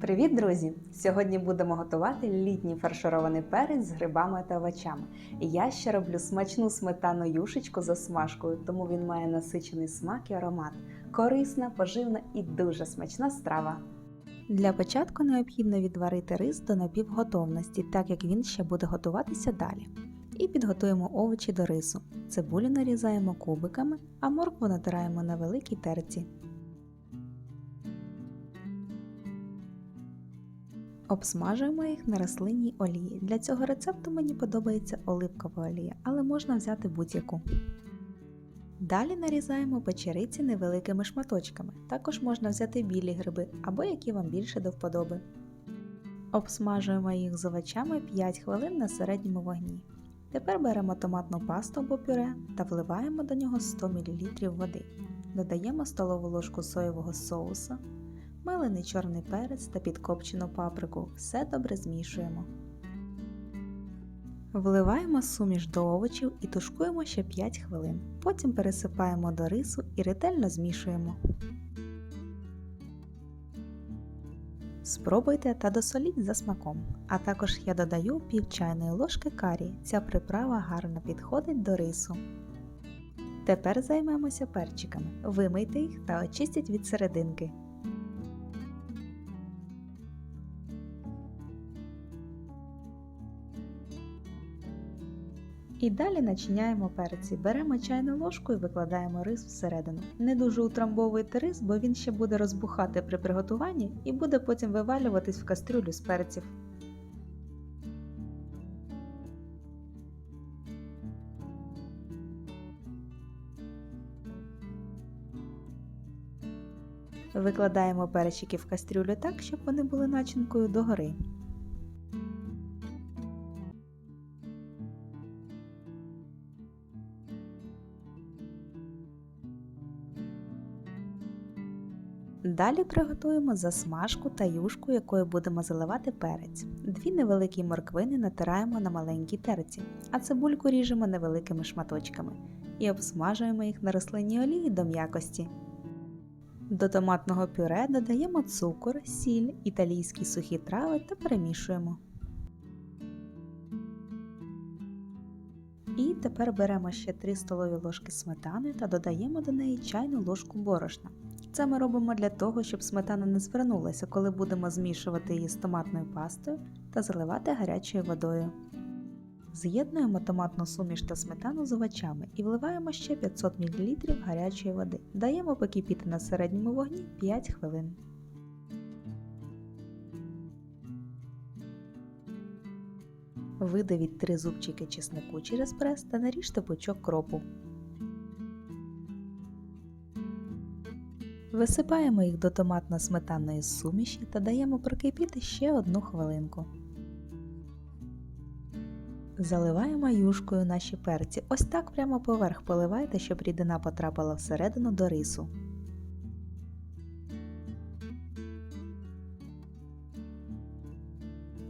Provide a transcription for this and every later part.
Привіт, друзі! Сьогодні будемо готувати літній фарширований перець з грибами та овочами. Я ще роблю смачну сметану юшечку за смажкою, тому він має насичений смак і аромат. Корисна, поживна і дуже смачна страва. Для початку необхідно відварити рис до напівготовності, так як він ще буде готуватися далі. І підготуємо овочі до рису. Цибулю нарізаємо кубиками, а моркву натираємо на великій терці. Обсмажуємо їх на рослинній олії. Для цього рецепту мені подобається оливкова олія, але можна взяти будь-яку. Далі нарізаємо печериці невеликими шматочками. Також можна взяти білі гриби або які вам більше до вподоби. Обсмажуємо їх з овочами 5 хвилин на середньому вогні. Тепер беремо томатну пасту або пюре та вливаємо до нього 100 мл води. Додаємо столову ложку соєвого соусу, мелений чорний перець та підкопчену паприку. Все добре змішуємо. Вливаємо суміш до овочів і тушкуємо ще 5 хвилин. Потім пересипаємо до рису і ретельно змішуємо. Спробуйте та досоліть за смаком. А також я додаю пів чайної ложки карі. Ця приправа гарно підходить до рису. Тепер займемося перчиками. Вимийте їх та очистіть від серединки. І далі начиняємо перці. Беремо чайну ложку і викладаємо рис всередину. Не дуже утрамбовуйте рис, бо він ще буде розбухати при приготуванні і буде потім вивалюватись в кастрюлю з перців. Викладаємо перчики в кастрюлю так, щоб вони були начинкою догори. Далі приготуємо засмажку та юшку, якою будемо заливати перець. Дві невеликі морквини натираємо на маленькій терці, а цибульку ріжемо невеликими шматочками і обсмажуємо їх на рослинній олії до м'якості. До томатного пюре додаємо цукор, сіль, італійські сухі трави та перемішуємо. І тепер беремо ще 3 столові ложки сметани та додаємо до неї чайну ложку борошна. Це ми робимо для того, щоб сметана не звернулася, коли будемо змішувати її з томатною пастою та заливати гарячою водою. З'єднуємо томатну суміш та сметану з овочами і вливаємо ще 500 мл гарячої води. Даємо покипіти на середньому вогні 5 хвилин. Видавіть 3 зубчики чеснику через прес та наріжте пучок кропу. Висипаємо їх до томатно-сметанної суміші та даємо прокипіти ще одну хвилинку. Заливаємо юшкою наші перці. Ось так прямо поверх поливайте, щоб рідина потрапила всередину до рису.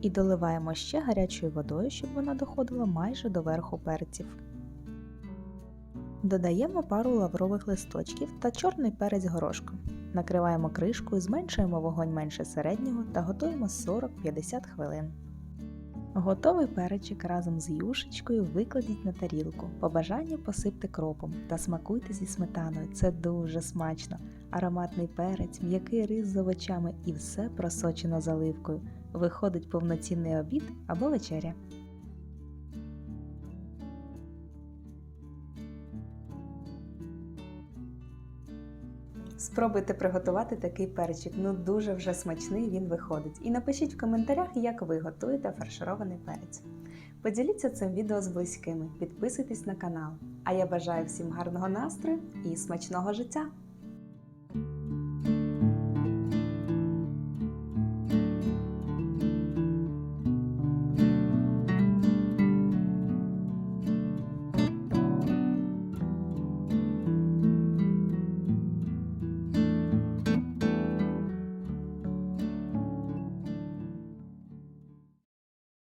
І доливаємо ще гарячою водою, щоб вона доходила майже до верху перців. Додаємо пару лаврових листочків та чорний перець горошком. Накриваємо кришкою, зменшуємо вогонь менше середнього та готуємо 40-50 хвилин. Готовий перечик разом з юшечкою викладіть на тарілку. По бажанню посипте кропом та смакуйте зі сметаною. Це дуже смачно. Ароматний перець, м'який рис з овочами і все просочено заливкою. Виходить повноцінний обід або вечеря. Спробуйте приготувати такий перчик, ну дуже вже смачний він виходить. І напишіть в коментарях, як ви готуєте фарширований перець. Поділіться цим відео з близькими, підписуйтесь на канал. А я бажаю всім гарного настрою і смачного життя!